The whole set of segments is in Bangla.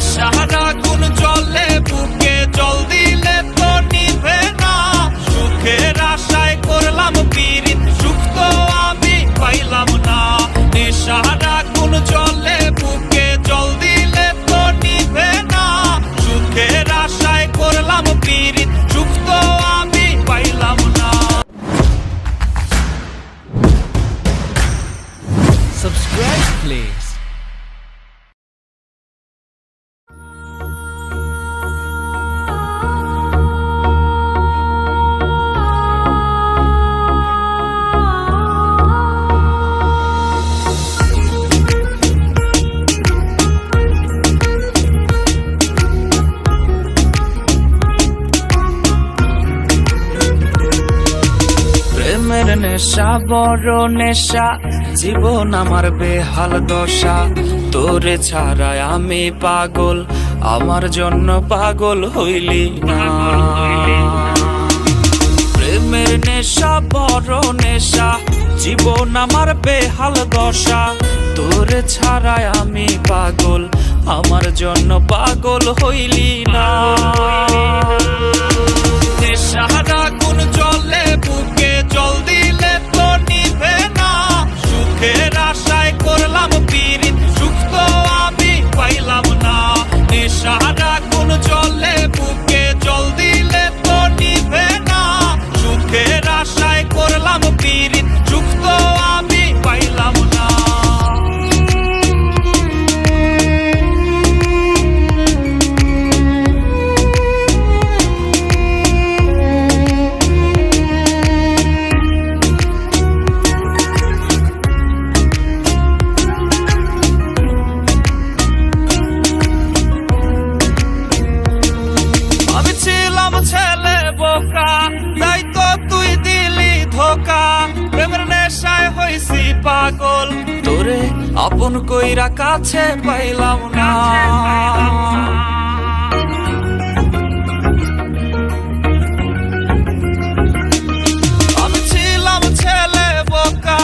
নেশার আগুন জলে বুকে জল দিলে তো নিভে না। সুখের আশায় করলাম পীড়িত সুখ তো আমি পাইলাম না। নেশার আগুন জলে বুকে জল দিলে তো নিভে না। সুখের আশায় করলাম পীড়িত সুখ তো আমি পাইলাম না। Subscribe, please. নেশা, বড় নেশা, জীবন আমার বেহাল দশা। তোরে ছাড়াই আমি পাগল, আমার জন্য পাগল হইলি না। প্রেমের নেশা, বড় নেশা, জীবন আমার বেহাল দশা। তোরে ছাড়াই আমি পাগল, আমার জন্য পাগল হইলি না। বোকা তাই তো তুই দিলি ধোকা। প্রেমের নেশায় হইছি পাগল। তোরে আপন কইরা কাছে পাইলাম না। আমি ছিলাম ছেলে বোকা।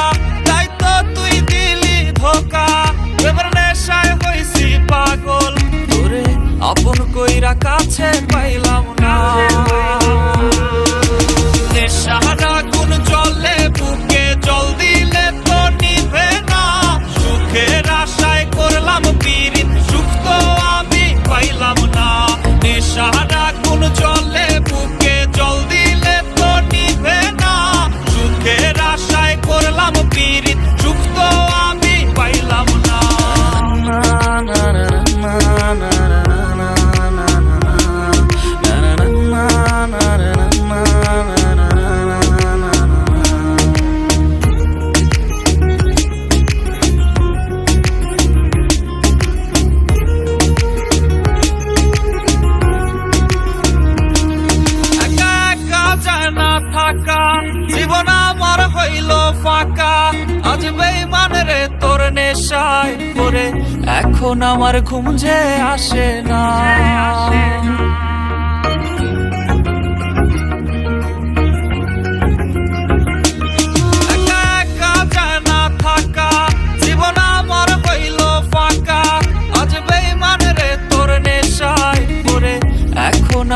পীড়িত সুখ তো আমি পাইলাম না। থাকা জীবন আমার হইল ফাঁকা। আজ বেইমান রে তোর নেশায় করে এখন আমার ঘুম যে আসে না।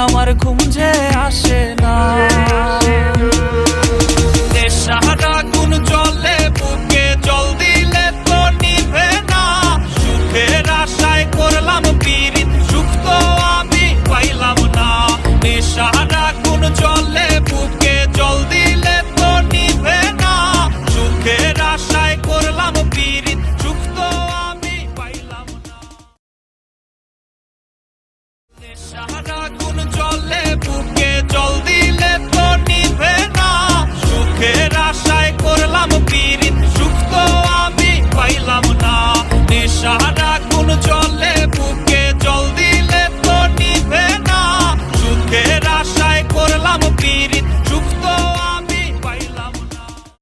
আমার ঘুম যে আসে সারাক্ষণ চলে